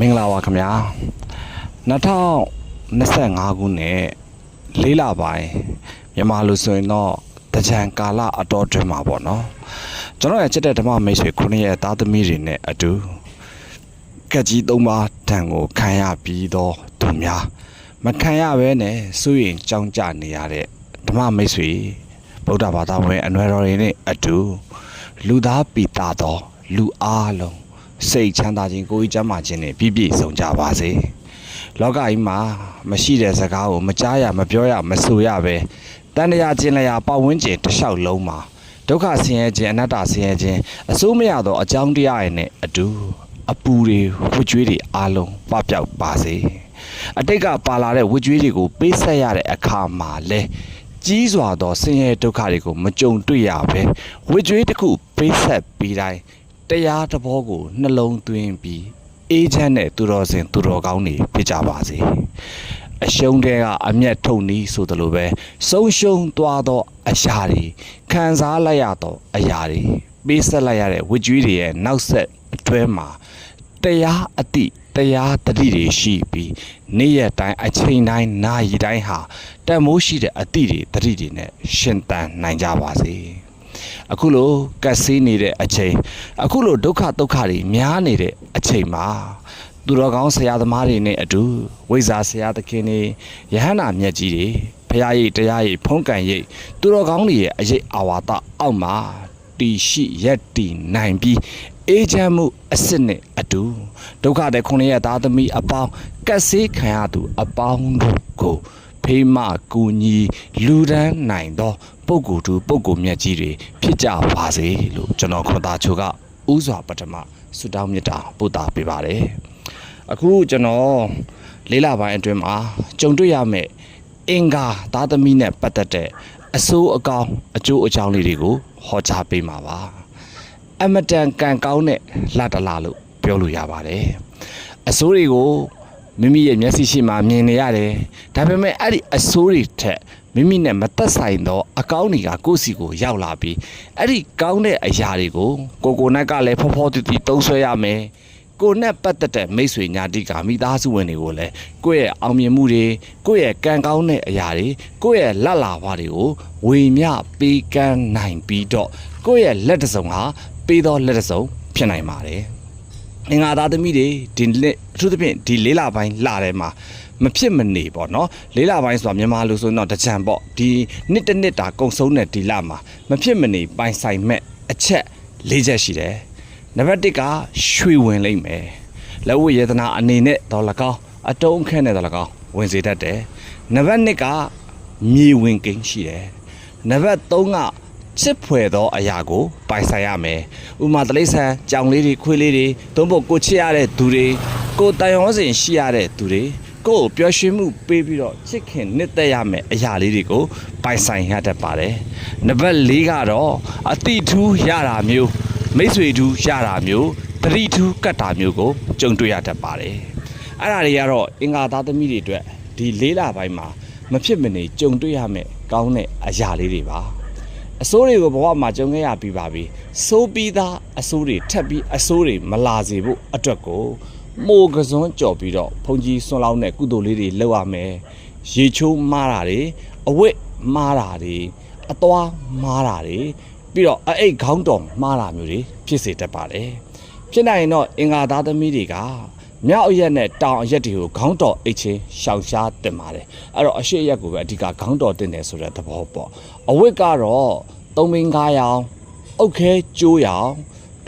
မင်္ဂလာပါခင်ဗျာ2025ခုနှစ်လေးလပိုင်းမြန်မာလူဆိုရင်တော့တကြံကာလအတော်တွင်မှာပေါ့နော်ကျွန်တော်ရဲ့ချစ်တဲ့ဓမ္မမိတ်ဆွေခုနှစ်ရဲ့သားသမီးတွေနဲ့အတူကက်ကြီးသုံးပါးတန်ကိုခံရပြီးတော့သူများမခံရဘဲနဲ့စိုးရင်ကြောင်းကြနေရတဲ့ဓမ္မမိတ်ဆွေဗုဒ္ဓဘာသာဝင်အနွယ်တော်တွေနဲ့အတူလူသားပိတာတော်လူအားလုံး စိတ်ချမ်းသာခြင်းကိုယ်ကြီးကျမ်းမာခြင်းနဲ့ပြည့်ပြည့်စုံကြပါစေလောကကြီးမှာမရှိတဲ့စကားကိုမကြားရမပြောရမဆိုရပဲတန်တရားခြင်းလျာပတ်ဝန်းကျင်တစ်လျှောက်လုံးမှာဒုက္ခဆင်းရဲခြင်းအနတ္တဆင်းရဲခြင်းအစိုးမရသောအကြောင်းတရားတွေနဲ့အတူအပူတွေဝှကြွေးတွေအားလုံးပပျောက်ပါစေအတိတ်ကပါလာတဲ့ဝှကြွေးတွေကိုပေးဆက်ရတဲ့အခါမှာလဲကြီးစွာသောဆင်းရဲဒုက္ခတွေကိုမကြုံတွေ့ရပဲဝှကြွေးတစ်ခုပေးဆက်ပြီးတိုင်း တရားတဘောကိုနှလုံးသွင်းပြီးအေးချမ်းတဲ့သူတော်စင်သူတော်ကောင်းတွေဖြစ်ကြပါစေအရှုံးတွေကအမျက်ထုတ်နီးဆိုသလိုပဲဆုံးရှုံးသွားသောအရာတွေခံစားလိုက်ရသောအရာတွေပေးဆက်လိုက်ရတဲ့ဝိကျွေးတွေရဲ့နောက်ဆက်အတွဲမှာတရားအတိတရားတတိတွေရှိပြီးနေ့ရက်တိုင်းအချိန်တိုင်းနာရီတိုင်းဟာတန်မိုးရှိတဲ့အတိတွေတတိတွေနဲ့ရှင်သန်နိုင်ကြပါစေ အခုလိုကတ်ဆေးနေတဲ့အချိန်အခုလိုဒုက္ခဒုက္ခတွေများနေတဲ့အချိန်မှာသူတော်ကောင်းဆရာသမားတွေနဲ့အတူဝိဇ္ဇာဆရာသခင်တွေယဟန္တာမြတ်ကြီးတွေဖရာရိတ်တရားရိတ်ဖုံးကန်ရိတ်သူတော်ကောင်းတွေရဲ့အရေးအာဝါဒအောက်မှာတီရှိရက်တီနိုင်ပြီးအေးချမ်းမှုအစ်စ်နဲ့အတူဒုက္ခတဲ့ခုနှစ်ရဲ့သားသမီးအပေါင်းကတ်ဆေးခံရသူအပေါင်းတို့ကို ဖေးမကူညီလူဒန်းနိုင်သောပုဂ္ဂိုလ်သူပုဂ္ဂိုလ်မြတ်ကြီးတွေဖြစ်ကြပါစေလို့ကျွန်တော်ခွန်သားချိုကဥစွာပထမဆုတောင်းမေတ္တာပို့တာပေးပါတယ်အခုကျွန်တော်လေးလပိုင်းအတွင်းမှာကြုံတွေ့ရမယ့်အင်္ဂါသားသမီးနဲ့ပတ်သက်တဲ့အဆိုးအကောင်အကျိုးအကြောင်းလေးတွေကိုဟောကြားပေးမှာပါအမတန်ကံကောင်းတဲ့လှတလာလို့ပြောလို့ရပါတယ်အဆိုးတွေကို မိမိရဲ့မျက်စိရှိမှမြင်နေရတယ်ဒါပေမဲ့အဲ့ဒီအဆိုးတွေထက်မိမိနဲ့မသက်ဆိုင်သောအကောင်းတွေကကိုယ့်စီကိုရောက်လာပြီးအဲ့ဒီကောင်းတဲ့အရာတွေကိုကိုကိုနဲ့ကလည်းဖောဖောတီတီတုံးဆွဲရမယ်ကိုနဲ့ပတ်သက်တဲ့မိတ်ဆွေညာတိကမိသားစုဝင်တွေကိုလည်းကိုယ့်ရဲ့အောင်မြင်မှုတွေကိုယ့်ရဲ့ကံကောင်းတဲ့အရာတွေကိုယ့်ရဲ့လက်လာဘွားတွေကိုဝေမျှပေးကမ်းနိုင်ပြီးတော့ကိုယ့်ရဲ့လက်တစ်စုံဟာပေးသောလက်တစ်စုံဖြစ်နိုင်ပါတယ် အင်္ဂါသားသမီးတွေဒီလက်အထူးသဖြင့်ဒီလေးလပိုင်းလာထဲမှာမဖြစ်မနေပေါ့နော်လေးလပိုင်းဆိုတာမြန်မာလူဆိုရင်တော့တကြံပေါ့ဒီနှစ်တစ်နှစ်တာကုံဆုံးတဲ့ဒီလမှာမဖြစ်မနေပိုင်ဆိုင်မဲ့အချက်၄ချက်ရှိတယ်နံပါတ်1ကရွှေဝင်လိမ့်မယ်လက်ဝတ်ယေဒနာအနေနဲ့တော့၎င်းအတုံးခန့်နဲ့တော့၎င်းဝင်စေတတ်တယ်နံပါတ်2ကမြေဝင်ကိန်းရှိတယ်နံပါတ်3က ချစ်ဖွယ်သောအရာကိုပိုင်ဆိုင်ရမယ်။ဥပမာတလိษံကြောင်လေးတွေခွေးလေးတွေသုံးဖို့ကိုချစ်ရတဲ့သူတွေကိုတန်ရောစင်ရှိရတဲ့သူတွေကိုကိုပျော်ရွှင်မှုပေးပြီးတော့ချစ်ခင်နှစ်သက်ရမယ်အရာလေးတွေကိုပိုင်ဆိုင်ရတတ်ပါတယ်။နံပါတ်၄ကတော့အတိထူးရတာမျိုးမိတ်ဆွေထူးရတာမျိုးတတိထူးကတ်တာမျိုးကိုကြုံတွေ့ရတတ်ပါတယ်။အဲ့ဒါတွေကတော့အင်္ဂါသားသမီးတွေအတွက်ဒီလေးလပိုင်းမှာမဖြစ်မနေကြုံတွေ့ရမယ်ကောင်းတဲ့အရာလေးတွေပါ။ အစိုးတွေကိုဘဝမှာကြုံခဲ့ရပြီးပါပြီစိုးပြီးသားအစိုးတွေထပ်ပြီးအစိုးတွေမလာစေဖို့အတွက်ကိုမိုးကစွန်းကြော်ပြီးတော့ဘုံကြီးဆွန်းလောင်းတဲ့ကုသိုလ်လေးတွေလုပ်ရမယ်ရေချိုးမားတာတွေအဝတ်မားတာတွေအသွားမားတာတွေပြီးတော့အအိတ်ခေါင်းတော်မားတာမျိုးတွေဖြစ်စေတတ်ပါတယ်ဖြစ်နိုင်ရင်တော့အင်္ဂါသားသမီးတွေက မြောက်အရက်နဲ့တောင်အရက်တွေကိုခေါင်းတော်အိတ်ချင်းရှောင်ရှားတင်ပါတယ်အဲ့တော့အရှိအရက်ကိုပဲအဓိကခေါင်းတော်တင်တယ်ဆိုတဲ့သဘောပေါ့အဝတ်ကတော့သုံးမင်းကားရောင်အုတ်ခဲကျိုးရောင်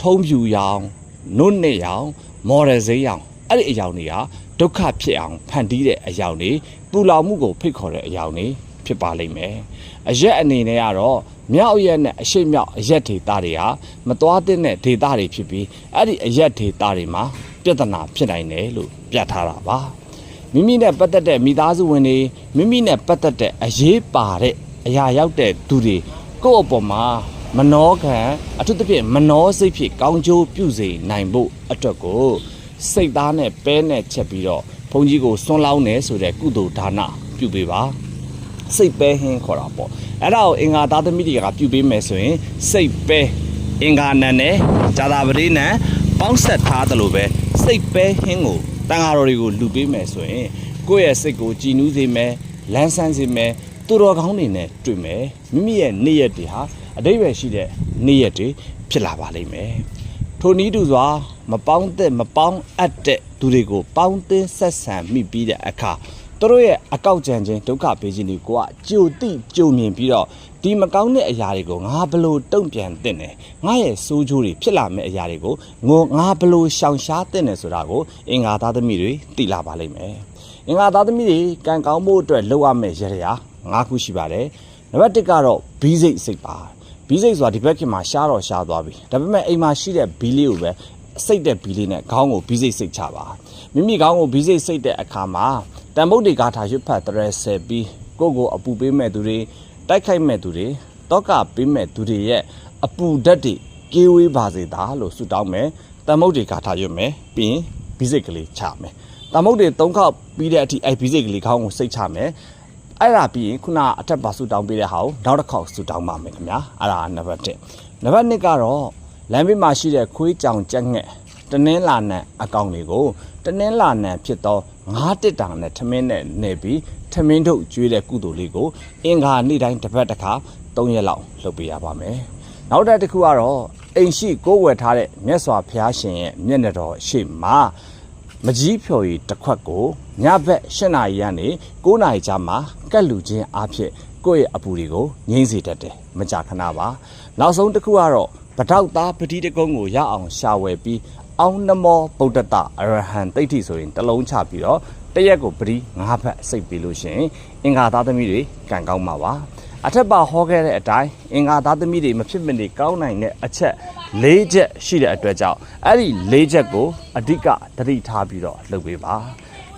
ထုံးဖြူရောင်နုနှစ်ရောင်မော်ဒယ်စိမ်းရောင်အဲ့ဒီအယောင်တွေကဒုက္ခဖြစ်အောင်ဖန်တီးတဲ့အယောင်တွေပူလောင်မှုကိုဖိတ်ခေါ်တဲ့အယောင်တွေဖြစ်ပါလိမ့်မယ်အရက်အနေနဲ့ကတော့မြောက်အရက်နဲ့အရှိမြောက်အရက်ဒေတာတွေဟာမသွားတဲ့ဒေတာတွေဖြစ်ပြီးအဲ့ဒီအရက်ဒေတာတွေမှာ ပြဿနာဖြစ်နိုင်တယ်လို့ပြတ်ထားတာပါမိမိနဲ့ပတ်သက်တဲ့မိသားစုဝင်တွေမိမိနဲ့ပတ်သက်တဲ့အရေးပါတဲ့အရာရောက်တဲ့သူတွေကိုယ့်အပေါ်မှာမနှောခံအထူးသဖြင့်မနှောစိတ်ဖြစ်ကောင်းကျိုးပြုစေနိုင်ဖို့အတွက်ကိုစိတ်သားနဲ့ပဲနဲ့ချက်ပြီးတော့ဘုန်းကြီးကိုစွန့်လောင်းနေဆိုတဲ့ကုသိုလ်ဒါနပြုပေးပါစိတ်ပဲဟင်းခေါ်တာပေါ့အဲ့ဒါကိုအင်္ဂါသားသမီးတွေကပြုပေးမယ်ဆိုရင်စိတ်ပဲအင်္ဂါနံနဲ့ဇာတာပတိနံပေါင်းဆက်ထားတယ်လို့ပဲ စိတ်ပဲဟင်းကိုတန်ဃာတော်တွေကိုလူပေးမယ်ဆိုရင်ကိုယ့်ရဲ့စိတ်ကိုကြည်နူးစေမယ်လန်းဆန်းစေမယ်သူတော်ကောင်းတွေနဲ့တွေ့မယ်မိမိရဲ့နေ့ရက်တွေဟာအတိတ်ပဲရှိတဲ့နေ့ရက်တွေဖြစ်လာပါလိမ့်မယ်ထိုနည်းတူစွာမပေါင်းသက်မပေါင်းအပ်တဲ့သူတွေကိုပေါင်းသင်းဆက်ဆံမိပြီးတဲ့အခါ သူတို့ရဲ့အကောက်ကြံခြင်းဒုက္ခပေးခြင်းတွေကိုကကြိုတိကြိုမြင်ပြီးတော့ဒီမကောင်းတဲ့အရာတွေကိုငါဘလို့တုံ့ပြန်တဲ့တယ်ငါရဲ့စိုးချိုးတွေဖြစ်လာမယ့်အရာတွေကိုငိုငါဘလို့ရှောင်ရှားတဲ့တယ်ဆိုတာကိုအင်္ဂါသားသမီးတွေသိလာပါလိမ့်မယ်အင်္ဂါသားသမီးတွေကံကောင်းဖို့အတွက်လုပ်ရမယ့်ရရ၅ခုရှိပါတယ်နံပါတ်1ကတော့ဘီးစိတ်စိတ်ပါဘီးစိတ်ဆိုတာဒီဘက်ခင်မှာရှားတော့ရှားသွားပြီဒါပေမဲ့အိမ်မှာရှိတဲ့ဘီးလေးကိုပဲ စိတ်တဲ့ဘီးလေးနဲ့ခေါင်းကိုဘီးစိတ်စိတ်ချပါမိမိခေါင်းကိုဘီးစိတ်စိတ်တဲ့အခါမှာတန်ဗုဒ္ဓေကာထာရွတ်ဖတ်တရဆယ်ပြီးကိုယ့်ကိုအပူပေးမဲ့သူတွေတိုက်ခိုက်မဲ့သူတွေတောကပေးမဲ့သူတွေရဲ့အပူဓာတ်တွေကေးဝေးပါစေသာလို့ဆုတောင်းမယ်တန်ဗုဒ္ဓေကာထာရွတ်မယ်ပြီးရင်ဘီးစိတ်ကလေးချမယ်တန်ဗုဒ္ဓေ၃ခေါက်ပြီးတဲ့အထိအဲ့ဘီးစိတ်ကလေးခေါင်းကိုစိတ်ချမယ်အဲ့ဒါပြီးရင်ခုနအထက်ပါဆူတောင်းပေးတဲ့ဟာကိုနောက်တစ်ခေါက်ဆူတောင်းပါမယ်ခင်ဗျာအဲ့ဒါကနံပါတ်1နံပါတ်2ကတော့ လမ်းဘေးမှာရှိတဲ့ခွေးကြောင်ကြက်ငှက်တနင်းလာနံအကောင်တွေကိုတနင်းလာနံဖြစ်သောငါးတစ်တောင်နဲ့ထမင်းနဲ့နေပြီးထမင်းထုတ်ကျွေးတဲ့ကုသိုလ်လေးကိုအင်္ဂါနေ့တိုင်းတစ်ပတ်တစ်ခါ3ရက်လောက်လုပ်ပေးရပါမယ်နောက်တစ်တစ်ခုကတော့အိမ်ရှိကိုးဝယ်ထားတဲ့မြတ်စွာဘုရားရှင်ရဲ့မျက်နှာတော်ရှေ့မှာမကြီးဖြော်ရီတစ်ခွက်ကိုညဘက်၈နာရီကနေ9နာရီကြာမှကတ်လူချင်းအားဖြင့်ကိုယ့်ရဲ့အပူတွေကိုငြိမ့်စေတတ်တယ်မကြာခဏပါနောက်ဆုံးတစ်ခုကတော့ ပတောက်သားပတိတကုံးကိုရအောင်ရှာဝယ်ပြီးအောင်နမောဗုဒ္ဓတအရဟံတိဋ္ဌိဆိုရင်တစ်လုံးချပြီးတော့တရက်ကိုပတိ၅ဖက်စိတ်ပြီးလို့ရှရင်အင်္ဂါသားသမီးတွေကံကောင်းမှာပါအထက်ပါဟောခဲ့တဲ့အတိုင်းအင်္ဂါသားသမီးတွေမဖြစ်မနေကောင်းနိုင်တဲ့အချက်၄ချက်ရှိတဲ့အတွက်ကြောင့်အဲ့ဒီ၄ချက်ကိုအဓိကသတိထားပြီးတော့လုပ်ပေးပါ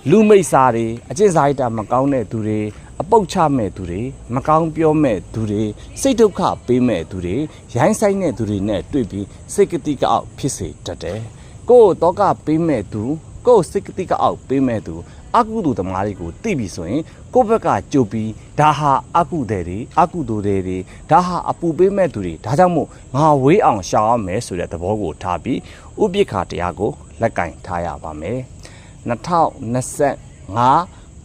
လူမိတ်စာတွေအကျင့်စာရိတ္တမကောင်းတဲ့သူတွေအပုတ်ချမဲ့သူတွေမကောင်းပြောမဲ့သူတွေစိတ်ဒုက္ခပေးမဲ့သူတွေရိုင်းဆိုင်တဲ့သူတွေနဲ့တွေ့ပြီးစိတ်ကတိကအောက်ဖြစ်စေတတ်တယ်ကိုယ့်တော့ကပေးမဲ့သူကိုယ့်စိတ်ကတိကအောက်ပေးမဲ့သူအကုသိုလ်သမားတွေကိုသိပြီဆိုရင်ကိုယ့်ဘက်ကကြုတ်ပြီးဒါဟာအကုသိုလ်တွေအကုသိုလ်တွေတွေဒါဟာအပူပေးမဲ့သူတွေဒါကြောင့်မို့ငါဝေးအောင်ရှောင်ရမယ်ဆိုတဲ့သဘောကိုထားပြီးဥပိ္ပခာတရားကိုလက်ကင်ထားရပါမယ် 2025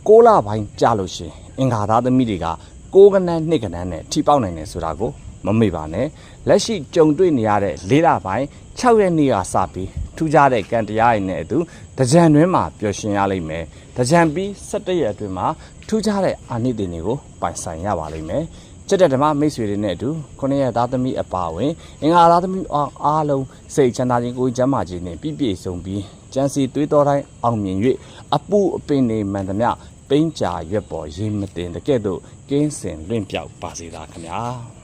6လပိုင်းကြာလို့ရှရင်အင်္ဂါသားသမီးတွေက6ကနန်း2ကနန်းနဲ့ထိပေါက်နိုင်တယ်ဆိုတာကိုမမေ့ပါနဲ့လက်ရှိကြုံတွေ့နေရတဲ့၄လပိုင်း6ရက်နေ့ကစပြီးထူးခြားတဲ့ကံတရားတွေနဲ့အတူတကြံတွင်းမှာပျော်ရွှင်ရလိမ့်မယ်တကြံပြီး17ရက်အတွင်းမှာထူးခြားတဲ့အာနိသင်တွေကိုပိုင်ဆိုင်ရပါလိမ့်မယ် ကျက်တဲ့ဓမ္မမိတ်ဆွေတွေနဲ့အတူခုနှစ်ရက်သားသမီးအပါဝင်အင်္ဂါသားသမီးအားအားလုံးစိတ်ချမ်းသာခြင်းကိုယ်ကျမ်းမာခြင်းနဲ့ပြည့်ပြည့်စုံပြီးကျမ်းစီသွေးတော်တိုင်းအောင်မြင်၍အပူအပင်နေမှန်သမျှပိန်းကြာရွက်ပေါ်ရေမတင်တကဲ့သို့ကင်းစင်လွင့်ပြောက်ပါစေသာခင်ဗျာ